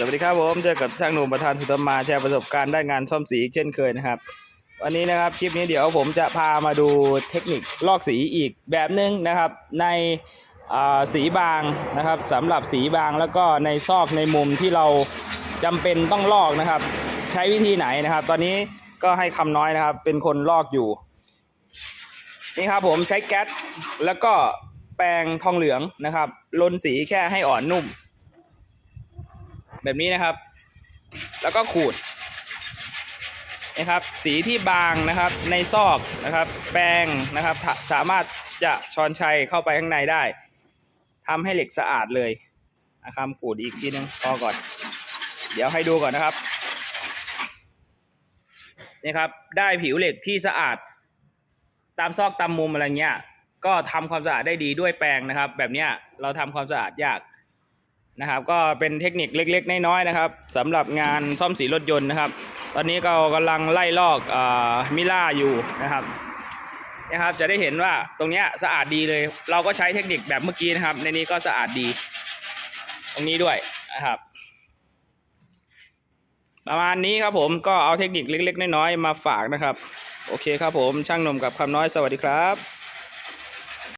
สวัสดีครับผมเจอกับช่างหนุ่มประธานสุตมาแชร์ประสบการณ์ด้านงานซ่อมสีอีกเช่นเคยนะครับ วันนี้นะครับคลิปนี้เดี๋ยวผมจะพามาดูเทคนิคลอกสีอีกแบบหนึ่งนะครับในสีบางนะครับสำหรับสีบางแล้วก็ในซอกในมุมที่เราจำเป็นต้องลอกนะครับ ใช้วิธีไหนนะครับ ตอนนี้ก็ให้คำน้อยนะครับ เป็นคนลอกอยู่นี่ครับผมใช้แก๊สแล้วก็แปรงทองเหลืองนะครับลนสีแค่ให้อ่อนนุ่ม แบบนี้นะครับ แล้วก็ขูดนะครับ สีที่บางนะครับในซอกนะครับ แปรงนะครับสามารถจะช้อนชัยเข้าไปข้างในได้ทำให้เหล็กสะอาดเลยนะครับขูดอีกทีนึงพอก่อน เดี๋ยวให้ดูก่อนนะครับนี่ครับได้ผิวเหล็กที่สะอาด ตามซอกตามมุมอะไรเงี้ยก็ทำความสะอาดได้ดีด้วยแปรงนะครับ แบบเนี้ยเราทำความสะอาดยาก นะครับ ก็เป็นเทคนิคเล็กๆน้อยๆนะครับสำหรับงานซ่อมสีรถยนต์นะครับ ตอนนี้ก็กำลังไล่ลอกอมิล่าอยู่นะครับนะครับ จะได้เห็นว่าตรงเนี้ยสะอาดดีเลย เราก็ใช้เทคนิคแบบเมื่อกี้นะครับ ในนี้ก็สะอาดดี ตรงนี้ด้วยนะครับ ประมาณนี้ครับผมก็เอาเทคนิคเล็ก ๆ น้อยๆมาฝากนะครับ โอเคครับผมช่างหนุ่มกับคำน้อยสวัสดีครับ